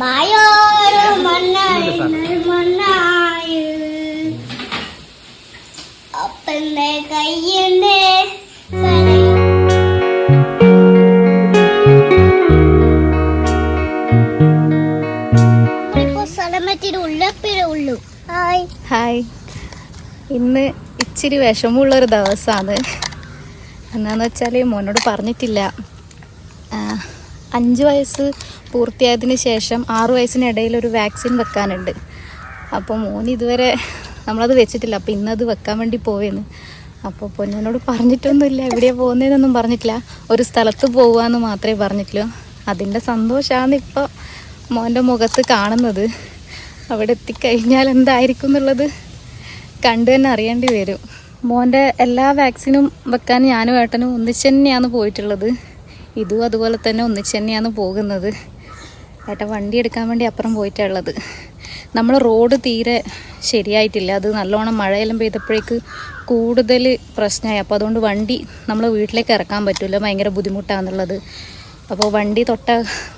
വായോരോ മണ്ണായി അപ്പന്റെ കയ്യന്റെ hi. Hi. ഇന്ന് ഇച്ചിരി വിഷമമുള്ളൊരു ദിവസമാണ് എന്നാന്ന് വെച്ചാൽ മോനോട് പറഞ്ഞിട്ടില്ല. ആ, അഞ്ച് വയസ്സ് പൂർത്തിയായതിന് ശേഷം ആറു വയസ്സിനിടയിൽ ഒരു വാക്സിൻ വെക്കാനുണ്ട്. അപ്പോൾ മോൻ ഇതുവരെ നമ്മളത് വെച്ചിട്ടില്ല. അപ്പോൾ ഇന്നത് വെക്കാൻ വേണ്ടി പോവേന്ന്. അപ്പോൾ പൊന്നോനോട് പറഞ്ഞിട്ടൊന്നുമില്ല. എവിടെയാണ് പോകുന്നതെന്നൊന്നും പറഞ്ഞിട്ടില്ല. ഒരു സ്ഥലത്ത് പോവാന്ന് മാത്രമേ പറഞ്ഞിട്ടുള്ളൂ. അതിന്റെ സന്തോഷമാണ് ഇപ്പോൾ മോന്റെ മുഖത്ത് കാണുന്നത്. അവിടെ എത്തിക്കഴിഞ്ഞാൽ എന്തായിരിക്കും എന്നുള്ളത് കണ്ടു തന്നെ അറിയേണ്ടി വരും. മോന്റെ എല്ലാ വാക്സിനും വെക്കാൻ ഞാനും ഏട്ടനും ഒന്നിച്ച് തന്നെയാണ് പോയിട്ടുള്ളത്. ഇതും അതുപോലെ തന്നെ ഒന്നിച്ച് തന്നെയാണ് പോകുന്നത്. ഏട്ടാ വണ്ടി എടുക്കാൻ വേണ്ടി അപ്പുറം പോയിട്ടുള്ളത് നമ്മൾ റോഡ് തീരെ ശരിയായിട്ടില്ല. അത് നല്ലോണം മഴയെല്ലാം പെയ്തപ്പോഴേക്ക് കൂടുതൽ പ്രശ്നമായി. അപ്പോൾ അതുകൊണ്ട് വണ്ടി നമ്മൾ വീട്ടിലേക്ക് ഇറക്കാൻ പറ്റില്ല. ഭയങ്കര ബുദ്ധിമുട്ടാണെന്നുള്ളത് അപ്പോൾ വണ്ടി തൊട്ട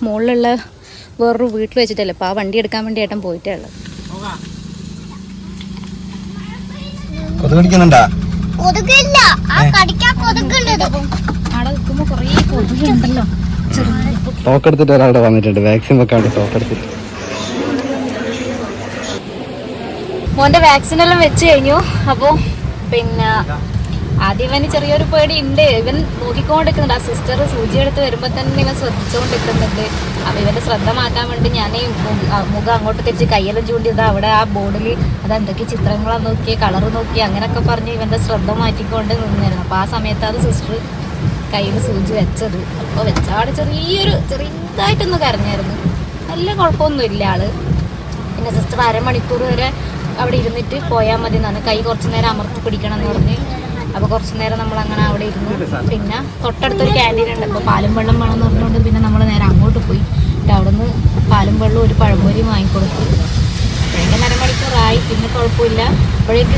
മുകളിലുള്ള വേറൊരു വീട്ടിൽ വെച്ചിട്ടല്ലേ? അപ്പോൾ ആ വണ്ടി എടുക്കാൻ വേണ്ടി ഏട്ടൻ പോയിട്ടേ ഉള്ളത് കൊതു കടിക്കുന്നുണ്ടാ കൊതുകില്ല. ആ കടിക്കാൻ കൊതുകുണ്ട് അവിടെ നിൽക്കുമ്പോൾ കുറേ കൊതുകുണ്ടല്ലോ. തോക്കെടുത്തിട്ട് ഒരാളുടെ വന്നിട്ടുണ്ട്. വാക്സിൻ വെക്കാണ്ട് തോക്കെടുത്തിട്ട് മോന്റെ വാക്സിൻ എല്ലാം വെച്ച് കഴിഞ്ഞു. അപ്പോൾ പിന്നെ ആദ്യം ഇവന് ചെറിയൊരു പേടി ഉണ്ട് ഇവൻ നോക്കിക്കൊണ്ടിരിക്കുന്നുണ്ട്. ആ സിസ്റ്റർ സൂചി എടുത്ത് വരുമ്പോൾ തന്നെ ഇവൻ ശ്രദ്ധിച്ചുകൊണ്ടിരിക്കുന്നുണ്ട് അപ്പോൾ ഇവന്റെ ശ്രദ്ധ മാറ്റാൻ വേണ്ടി ഞാൻ മുഖം അങ്ങോട്ട് തിരിച്ച് കയ്യെല്ലാം ചൂണ്ടിയത് അവിടെ ആ ബോർഡിൽ അത് എന്തൊക്കെ ചിത്രങ്ങളാണ് നോക്കി കളർ നോക്കി അങ്ങനെയൊക്കെ പറഞ്ഞ് ഇവന്റെ ശ്രദ്ധ മാറ്റിക്കൊണ്ട് നിന്നായിരുന്നു അപ്പോൾ ആ സമയത്താണ് സിസ്റ്റർ കയ്യിൽ സൂചി വെച്ചത്. അപ്പോൾ വെച്ചാട് ചെറിയൊരു ചെറുതായിട്ടൊന്ന് കരഞ്ഞായിരുന്നു. നല്ല കുഴപ്പമൊന്നുമില്ല ആൾ. പിന്നെ സിസ്റ്റർ അരമണിക്കൂർ വരെ അവിടെ ഇരുന്നിട്ട് പോയാൽ മതി എന്നാണ് കൈ കുറച്ച് നേരം അമർത്തി പിടിക്കണം എന്ന് പറഞ്ഞ് അപ്പോൾ കുറച്ച് നേരം നമ്മൾ അങ്ങനെ അവിടെ ഇരുന്നു. പിന്നെ തൊട്ടടുത്തൊരു ക്യാന്റീൻ ഉണ്ട്. അപ്പോൾ പാലും വെള്ളം വേണമെന്ന് പറഞ്ഞുകൊണ്ട് പിന്നെ നമ്മൾ നേരെ അങ്ങോട്ട് പോയി. എന്നിട്ട് അവിടെ നിന്ന് പാലും വെള്ളവും ഒരു പഴംപൊരിയും വാങ്ങിക്കൊടുത്തു. അപ്പോഴേക്കും അരമണിക്കൂറായി പിന്നെ കുഴപ്പമില്ല. അപ്പോഴേക്ക്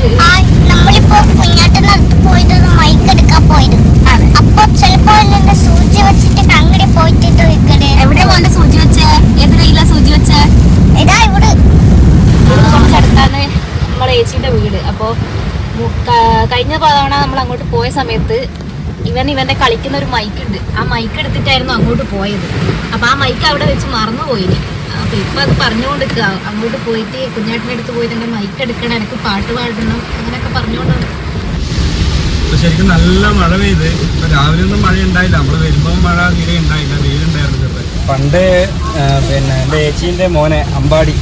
അപ്പൊ ചിലപ്പോ എന്നെ സൂചി വെച്ചിട്ട് എവിടെ സൂചി വെച്ചേ? സൂചി വെച്ചേ? ഇതാ ഇവിടെ. കുറച്ചടുത്താണ് നമ്മളെ ഏച്ചിന്റെ വീട്. അപ്പോൾ കഴിഞ്ഞ തവണ നമ്മൾ അങ്ങോട്ട് പോയ സമയത്ത് ഇവൻ ഇവന്റെ കളിക്കുന്ന ഒരു മൈക്ക് ഉണ്ട്. ആ മൈക്ക് എടുത്തിട്ടായിരുന്നു അങ്ങോട്ട് പോയത്. അപ്പൊ ആ മൈക്ക് അവിടെ വെച്ച് മറന്നു പോയിന് അപ്പൊ ഇപ്പൊ അത് പറഞ്ഞുകൊണ്ടിരിക്കുക അങ്ങോട്ട് പോയിട്ട് കുഞ്ഞാട്ടിന്റെ അടുത്ത് പോയിട്ട് എന്റെ മൈക്ക് എടുക്കണം എനിക്ക് പാട്ട് പാടണം അങ്ങനെയൊക്കെ പറഞ്ഞുകൊണ്ട് ശരിക്കും നല്ല മഴ പെയ്ത്. ഇപ്പൊ രാവിലെ ഒന്നും മഴ ഉണ്ടായില്ല. നമ്മൾ വരുമ്പോ മഴ തീരെ ഉണ്ടായില്ല. വെയിലുണ്ടായിരുന്നു പണ്ട് പിന്നെ എന്റെ ഏച്ചിന്റെ മോനെ അമ്പാടി.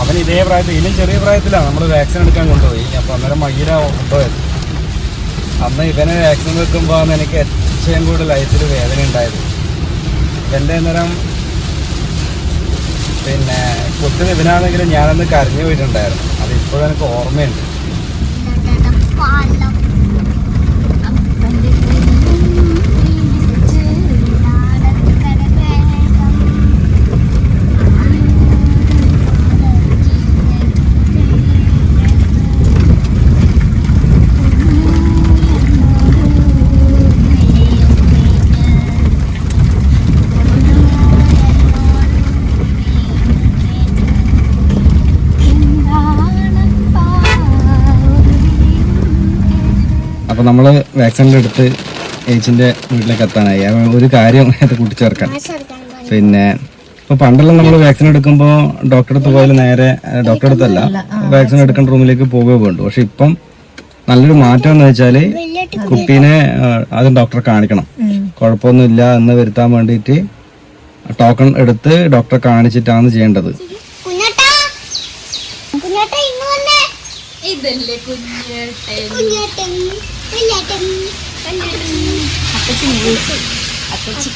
അവൻ ഇതേ പ്രായത്തിൽ ഇനിയും ചെറിയ പ്രായത്തിലാണ്. നമ്മൾ വാക്സിൻ എടുക്കാൻ കൊണ്ടുപോയി. അപ്പോൾ അന്നേരം മയ്യില കൊണ്ടുപോയത്. അന്ന് ഇവനെ വാക്സിൻ വെക്കുമ്പോൾ ആണ് എനിക്ക് ഏറ്റവും കൂടുതൽ ലൈഫിൽ വേദന ഉണ്ടായത്. എന്റെ അന്നേരം പിന്നെ കുത്തിന് ഇവനാണെങ്കിലും ഞാനന്ന് കരഞ്ഞു പോയിട്ടുണ്ടായിരുന്നു. അത് ഇപ്പോഴും എനിക്ക് ഓർമ്മയുണ്ട്. അപ്പോൾ നമ്മൾ വാക്സിന്റെ എടുത്ത് ഏച്ചിന്റെ വീട്ടിലേക്ക് എത്താനായി. ഒരു കാര്യം അത് കൂട്ടിച്ചേർക്കാൻ പിന്നെ ഇപ്പോൾ പണ്ടെല്ലാം നമ്മൾ വാക്സിൻ എടുക്കുമ്പോൾ ഡോക്ടറെ അടുത്ത് പോയാൽ നേരെ ഡോക്ടർ ഡോക്ടറെ അടുത്തല്ല വാക്സിൻ എടുക്കേണ്ട റൂമിലേക്ക് പോവുകയോ വേണ്ടു. പക്ഷെ ഇപ്പം നല്ലൊരു മാറ്റം എന്ന് വെച്ചാൽ കുട്ടീനെ ആദ്യം ഡോക്ടറെ കാണിക്കണം. കുഴപ്പമൊന്നുമില്ല എന്ന് വരുത്താൻ വേണ്ടിയിട്ട് ടോക്കൺ എടുത്ത് ഡോക്ടറെ കാണിച്ചിട്ടാണ് ചെയ്യേണ്ടത്. കുഞ്ഞാട്ടാ കുഞ്ഞാട്ടാ ഇന്ന് വന്നേ. ഇതല്ലേ കുഞ്ഞാട്ടൻ. അപ്പച്ചി അപ്പച്ചി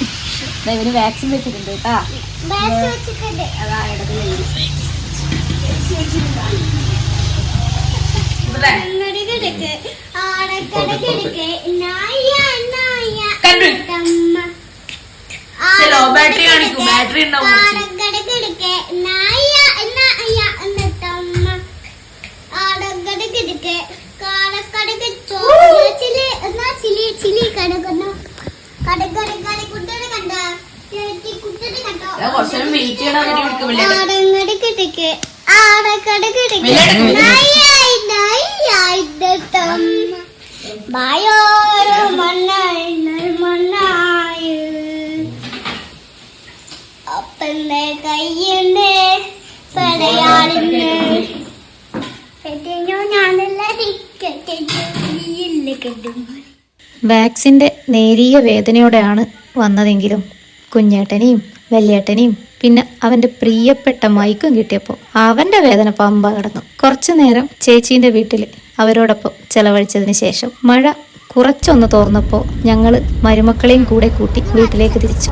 ഇവന് വാക്സിൻ വെച്ചിട്ടുണ്ട് കേട്ടാ. അതാ ഇടത് ബാറ്ററി കാണിക്കും. ബാറ്ററി ഉണ്ടാവും മണ്ണായി മണ്ണായി അപ്പന്റെ കയ്യുണ്ട് പടയാളിന് വാക്സിന്റെ നേരിയ വേദനയോടെയാണ് വന്നതെങ്കിലും കുഞ്ഞേട്ടനെയും വല്യേട്ടനെയും പിന്നെ അവന്റെ പ്രിയപ്പെട്ട മൈക്കും കിട്ടിയപ്പോൾ അവന്റെ വേദന പമ്പ കടന്നു. കുറച്ചു നേരം ചേച്ചീന്റെ വീട്ടിൽ അവരോടൊപ്പം ചെലവഴിച്ചതിന് ശേഷം മഴ കുറച്ചൊന്ന് തോർന്നപ്പോൾ ഞങ്ങൾ മരുമക്കളെയും കൂടെ കൂട്ടി വീട്ടിലേക്ക് തിരിച്ചു.